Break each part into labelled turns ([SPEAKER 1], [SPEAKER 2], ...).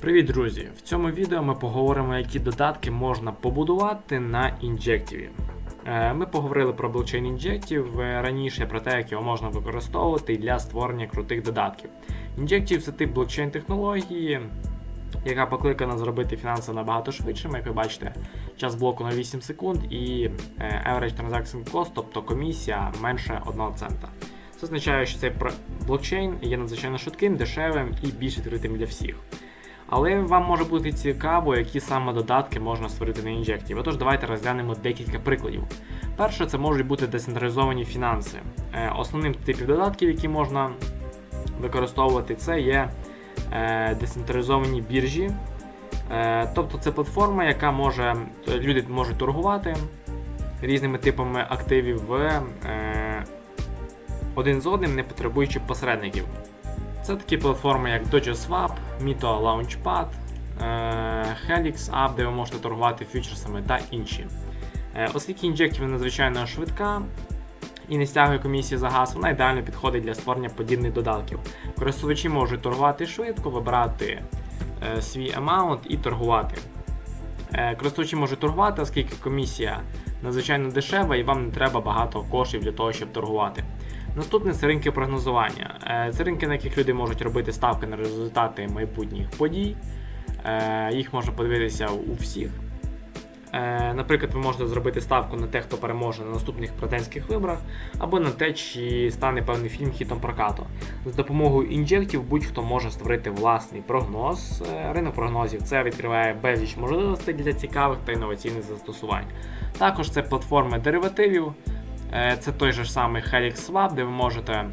[SPEAKER 1] Привіт, друзі! В цьому відео ми поговоримо, які додатки можна побудувати на інжективі. Е, Ми поговорили про блокчейн інжектів е, раніше, про те, як його можна використовувати для створення крутих додатків. Інжектів це тип блокчейн технології, яка покликана зробити фінанси набагато швидшими, як ви бачите, час блоку на 8 секунд і е, average transaction cost, тобто комісія менше 1 цента. Це означає, що цей блокчейн є надзвичайно швидким, дешевим і більш відкритим для всіх. Але вам може бути цікаво, які саме додатки можна створити на інжекті. Отож, давайте розглянемо декілька прикладів. Перше, це можуть бути децентралізовані фінанси. Е, Основним типів додатків, які можна використовувати, це є е, децентралізовані біржі. Е, Тобто це платформа, яка може люди можуть торгувати різними типами активів в один з одним, не потребуючи посередників. Це такі платформи, як DojoSwap, Mito Launchpad, е, Helix App, де ви можете торгувати фьючерсами та інші. Е, Оскільки інжектів надзвичайно швидка і не стягує комісії за газ, вона ідеально підходить для створення подібних додатків. Користувачі можуть торгувати швидко, вибирати е, свій амаунт і торгувати. Користувачі можуть торгувати, оскільки комісія надзвичайно дешева і вам не треба багато коштів для того, щоб торгувати. Наступне це ринки прогнозування. Е, Це ринки, на яких люди можуть робити ставки на результати майбутніх подій. Е, Їх можна подивитися у всіх. Е, Наприклад, ви можете зробити ставку на те, хто переможе на наступних президентських виборах, або на те, чи стане певний фільм хітом прокату. З допомогою інжектів будь-хто може створити власний прогноз. Ринок прогнозів це відкриває безліч можливостей для цікавих та інноваційних застосувань. Також це платформи деривативів. Е, Це той же самий Helix Swap, де ви можете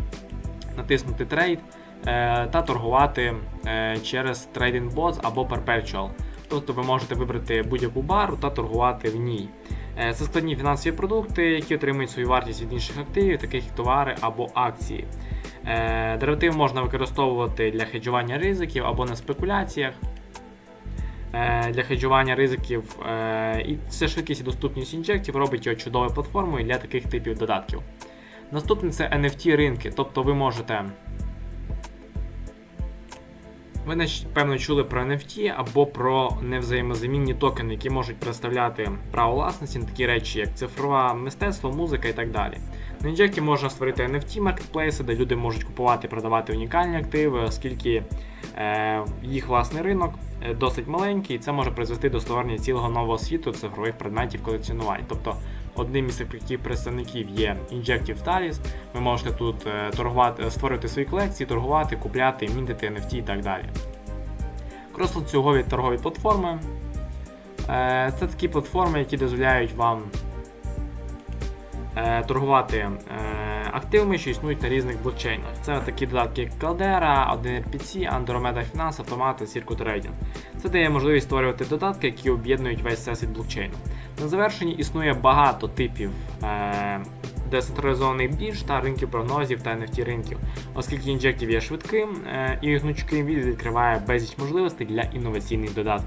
[SPEAKER 1] натиснути трейд е, та торгувати е, через Trading Bots або Perpetual. Тобто ви можете вибрати будь-яку бару та торгувати в ній. Це складні фінансові продукти, які отримують свою вартість від інших активів, таких як товари або акції. Дериватив можна використовувати для хеджування ризиків або на спекуляціях. Е, Для хеджування ризиків е, і це швидкість і доступність інжектів робить його чудовою платформою для таких типів додатків. Наступне це NFT ринки, тобто ви можете. Ви напевно чули про NFT або про невзаємозамінні токени, які можуть представляти право власності на такі речі, як цифрове мистецтво, музика і так далі. На інжекті можна створити NFT маркетплейси, де люди можуть купувати продавати унікальні активи, оскільки е, їх власний ринок е, досить маленький, і це може призвести до створення цілого нового світу цифрових предметів колекціонувань. Тобто одним із таких представників є Injective Talis. Ви можете тут е, торгувати, створювати свої колекції, торгувати, купляти, мінтити NFT і так далі. Крос-ланцюгові торгові платформи. Це такі платформи, які дозволяють вам торгувати е, активами, що існують на різних блокчейнах. Це такі додатки, як Caldera, 1RPC, Andromeda Finance, Automata, Circuit Trading. Це дає можливість створювати додатки, які об'єднують весь всесвіт блокчейну. На завершенні існує багато типів е, децентралізованих бірж та ринків прогнозів та NFT ринків, оскільки інжектів є швидким е, і гнучким, він відкриває безліч можливостей для інноваційних додатків.